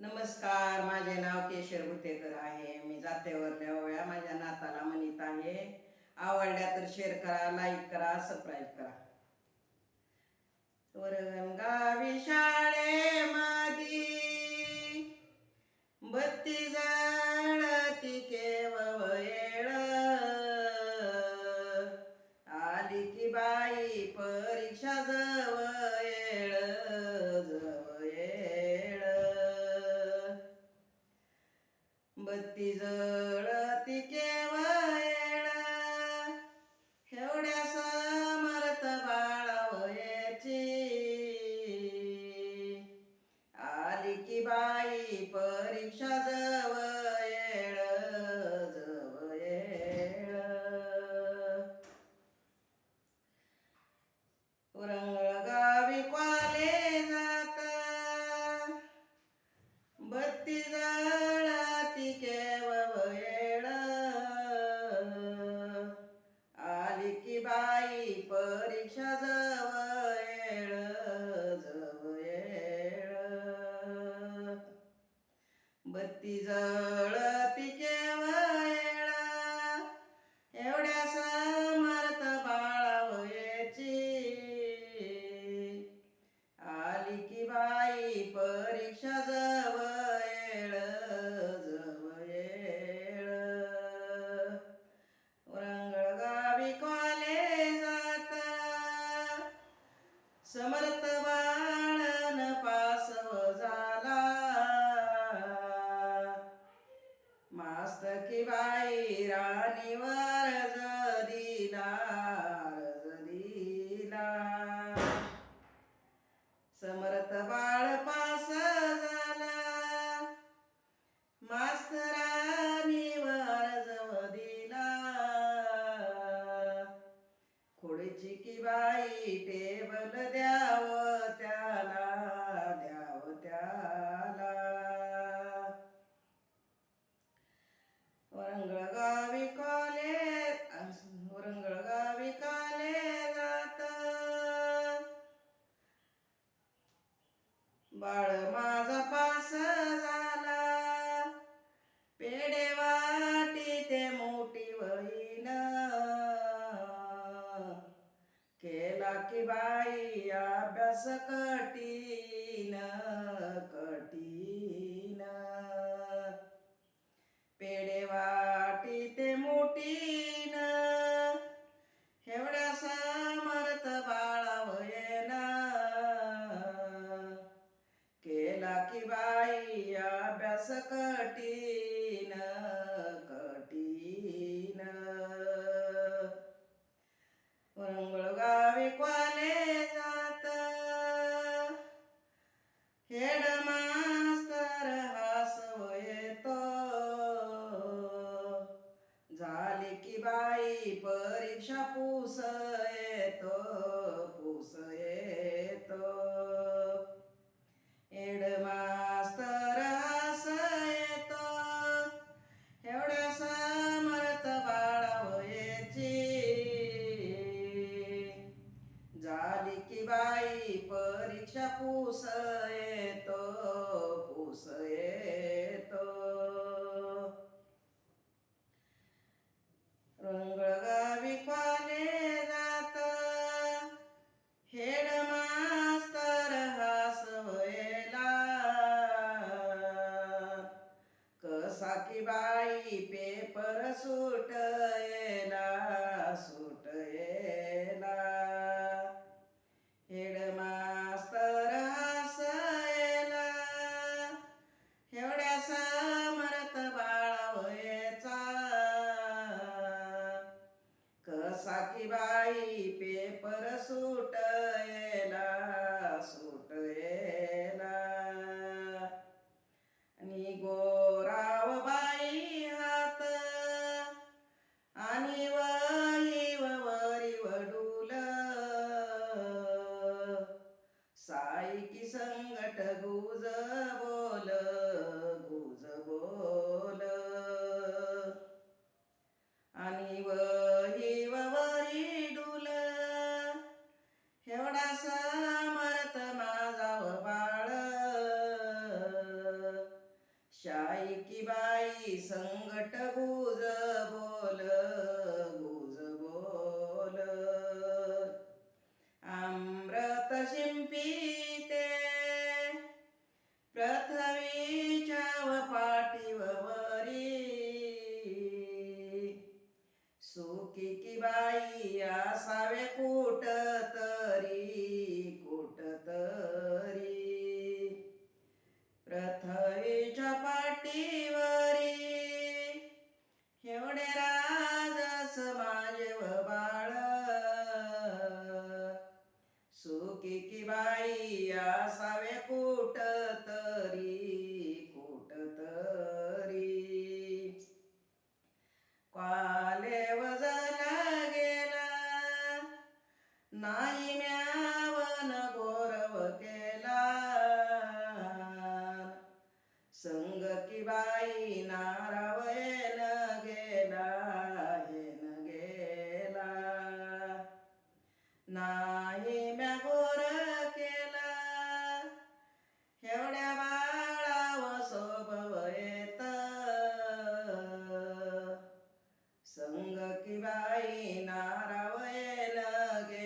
नमस्कार माझे नाव केशर भुतेकर आहे. मी जातेवर ओव्या माझ्या नाताला म्हणत आहे आवडल्या तर शेअर करा लाईक करा सबस्क्राईब करा. वरगावी मादी बत्ती जळती केव येळ आली की बाई परीक्षा बत्ती forever. बाळ माझा पास झाला. पेढे वाटी ते मोठी वहीन. केला की बाई अभ्यास कठीण कठीण. पेढे वाटी ते मोठी बाई परीक्षा पुस येतो पुस येतो रंगळगावी पाले जात हेड मास्तर हासवयला. कसा की बा बाई पेपर सुटयला सुटयला आणि गोराव बाई हात आणि वाई वरी वडूल. साई की संगट गुज बोल गुज बोल. संगट गुज बोल गुज बोल. अमृत शिंपिते प्रथवीच्या पाटीवरी सुखी की बाई आसावे कुटत नाही म्या गोर केला. एवढ्या बाळाव सोबवयेत संग की बाई नारावयेल गे.